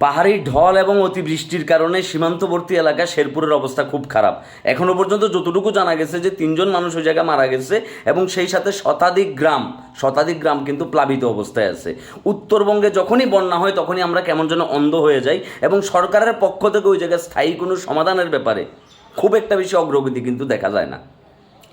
পাহাড়ি ঢল এবং অতিবৃষ্টির কারণে সীমান্তবর্তী এলাকা শেরপুরের অবস্থা খুব খারাপ। এখনও পর্যন্ত যতটুকু জানা গেছে যে তিনজন মানুষ ওই জায়গায় মারা গেছে এবং সেই সাথে শতাধিক গ্রাম শতাধিক গ্রাম কিন্তু প্লাবিত অবস্থায় আছে। উত্তরবঙ্গে যখনই বন্যা হয় তখনই আমরা কেমন যেন অন্ধ হয়ে যাই এবং সরকারের পক্ষ থেকে ওই জায়গায় স্থায়ী কোনো সমাধানের ব্যাপারে খুব একটা বেশি অগ্রগতি কিন্তু দেখা যায় না।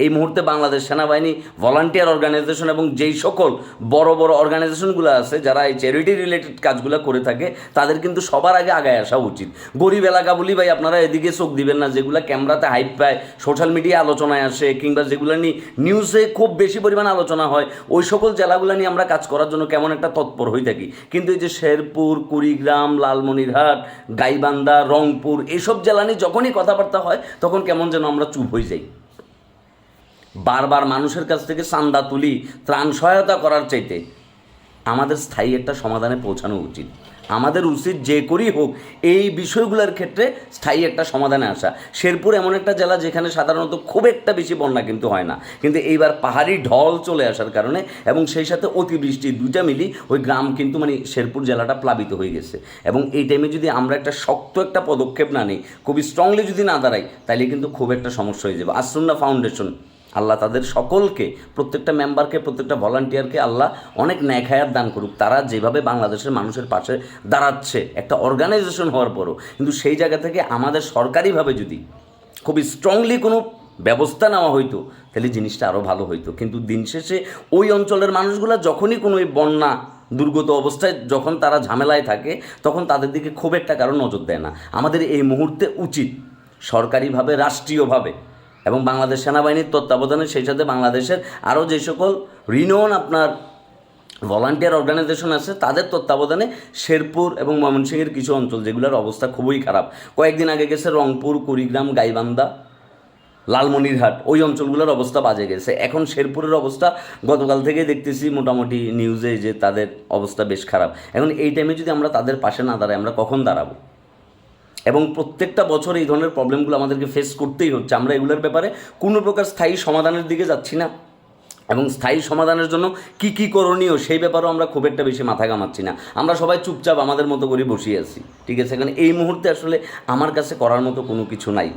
এই মুহূর্তে বাংলাদেশ সেনাবাহিনী ভলান্টিয়ার অর্গানাইজেশন এবং যেই সকল বড় বড় অর্গানাইজেশনগুলো আছে, যারা এই চ্যারিটি রিলেটেড কাজগুলো করে থাকে, তাদের কিন্তু সবার আগে আগায় আসা উচিত। গরিব এলাকা বলি ভাই, আপনারা এদিকে চোখ দিবেন না, যেগুলো ক্যামেরাতে হাইপ পায় সোশ্যাল মিডিয়া আলোচনায় আসে, কিংবা যেগুলো নিয়ে নিউজে খুব বেশি পরিমাণ আলোচনা হয়, ওই সকল জেলাগুলো নিয়ে আমরা কাজ করার জন্য কেমন একটা তৎপর হয়ে থাকি। কিন্তু এই যে শেরপুর, কুড়িগ্রাম, লালমনিরহাট, গাইবান্ধা, রংপুর এইসব জেলা নিয়ে যখনই কথাবার্তা হয়, তখন কেমন যেন আমরা চুপ হয়ে যাই। বারবার মানুষের কাছ থেকে চান্দা তুলি, ত্রাণ সহায়তা করার চাইতে। আমাদের স্থায়ী একটা সমাধানে পৌঁছানো উচিত। আমাদের উচিত যে করেই হোক, এই বিষয়গুলোর ক্ষেত্রে স্থায়ী একটা সমাধানে আসা। শেরপুর এমন একটা জেলা যেখানে সাধারণত খুব একটা বেশি বন্যা কিন্তু হয় না। কিন্তু এইবার পাহাড়ি ঢল চলে আসার কারণে এবং সেই সাথে অতিবৃষ্টি দুইটা মিলি ওই গ্রাম কিন্তু মানে শেরপুর জেলাটা প্লাবিত হয়ে গেছে। এবং এই টাইমে যদি আমরা একটা শক্ত একটা পদক্ষেপ না নিই, খুবই স্ট্রংলি যদি না দাঁড়াই তাহলে কিন্তু খুব একটা সমস্যা হয়ে যাবে। আসরুন্না ফাউন্ডেশন আল্লাহ তাদের সকলকে, প্রত্যেকটা মেম্বারকে প্রত্যেকটা ভলান্টিয়ারকে আল্লাহ অনেক ন্যায় দান করুক। তারা যেভাবে বাংলাদেশের মানুষের পাশে দাঁড়াচ্ছে, একটা অর্গানাইজেশন হওয়ার পরও। কিন্তু সেই জায়গা থেকে আমাদের সরকারিভাবে যদি খুবই স্ট্রংলি কোনো ব্যবস্থা নেওয়া হইতো, তাহলে জিনিসটা আরও ভালো হইতো। কিন্তু দিন শেষে ওই অঞ্চলের মানুষগুলো যখনই কোনো এই বন্যা, দুর্গত অবস্থায় যখন তারা ঝামেলায় থাকে, তখন তাদের দিকে খুব একটা কারণ নজর দেয় না। আমাদের এই মুহূর্তে উচিত সরকারিভাবে, রাষ্ট্রীয়ভাবে এবং বাংলাদেশ সেনাবাহিনীর তত্ত্বাবধানে সেই সাথে বাংলাদেশের আরও যে সকল রিনোন আপনার ভলান্টিয়ার অর্গানাইজেশন আছে, তাদের তত্ত্বাবধানে শেরপুর এবং ময়মনসিংহের কিছু অঞ্চল যেগুলোর অবস্থা খুবই খারাপ। কয়েকদিন আগে গেছে রংপুর, কুড়িগ্রাম, গাইবান্ধা, লালমনিরহাট, ওই অঞ্চলগুলোর অবস্থা বাজে গেছে। এখন শেরপুরের অবস্থা গতকাল থেকে দেখতেছি, মোটামুটি নিউজে যে তাদের অবস্থা বেশ খারাপ। এখন এই টাইমে যদি আমরা তাদের পাশে না দাঁড়াই, আমরা কখন দাঁড়াবো? এবং প্রত্যেকটা বছর এই ধরনের প্রবলেমগুলো আমাদেরকে ফেস করতেই হচ্ছে। আমরা এগুলোর ব্যাপারে কোনো প্রকার স্থায়ী সমাধানের দিকে যাচ্ছি না। এবং স্থায়ী সমাধানের জন্য কি কি করণীয় সেই ব্যাপারেও আমরা খুব একটা বেশি মাথা ঘামাচ্ছি না। আমরা সবাই চুপচাপ আমাদের মতো করে বসিয়ে আছি। ঠিক আছে? কারণ এই মুহূর্তে আসলে আমার কাছে করার মতো কোনো কিছু নাই।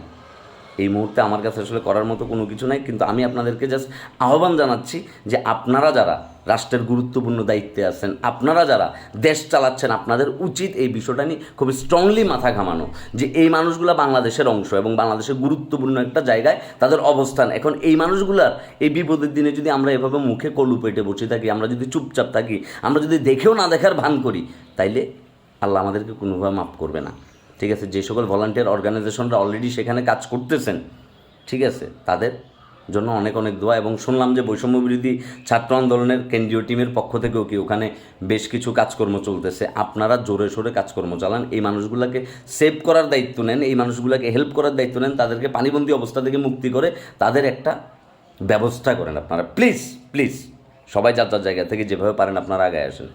এই মুহূর্তে আমার কাছে আসলে করার মতো কোনো কিছু নাই, কিন্তু আমি আপনাদেরকে জাস্ট আহ্বান জানাচ্ছি যে আপনারা যারা রাষ্ট্রের গুরুত্বপূর্ণ দায়িত্বে আছেন, আপনারা যারা দেশ চালাচ্ছেন, আপনাদের উচিত এই বিষয়টা নিয়ে খুব স্ট্রংলি মাথা ঘামানো যে এই মানুষগুলো বাংলাদেশের অংশ এবং বাংলাদেশের গুরুত্বপূর্ণ একটা জায়গায় তাদের অবস্থান। এখন এই মানুষগুলার এই বিপদের দিনে যদি আমরা এভাবে মুখে কলু পেটে বসে থাকি, আমরা যদি চুপচাপ থাকি, আমরা যদি দেখেও না দেখার ভান করি, তাইলে আল্লাহ আমাদেরকে কোনোভাবে মাফ করবে না। ঠিক আছে, যে সকল ভলান্টিয়ার অর্গানাইজেশনরা অলরেডি সেখানে কাজ করতেছেন, ঠিক আছে, তাদের জন্য অনেক অনেক দোয়া এবং শুনলাম যে বৈষম্য বিরোধী ছাত্র আন্দোলনের কেন্দ্রীয় টিমের পক্ষ থেকেও কি ওখানে বেশ কিছু কাজকর্ম চলতেছে। আপনারা জোরে সোরে কাজকর্ম চালান, এই মানুষগুলোকে সেভ করার দায়িত্ব নেন, এই মানুষগুলোকে হেল্প করার দায়িত্ব নেন, তাদেরকে পানিবন্দী অবস্থা থেকে মুক্তি করে তাদের একটা ব্যবস্থা করেন আপনারা। প্লিজ প্লিজ সবাই যার যার জায়গা থেকে যেভাবে পারেন আপনারা আগে আসেন।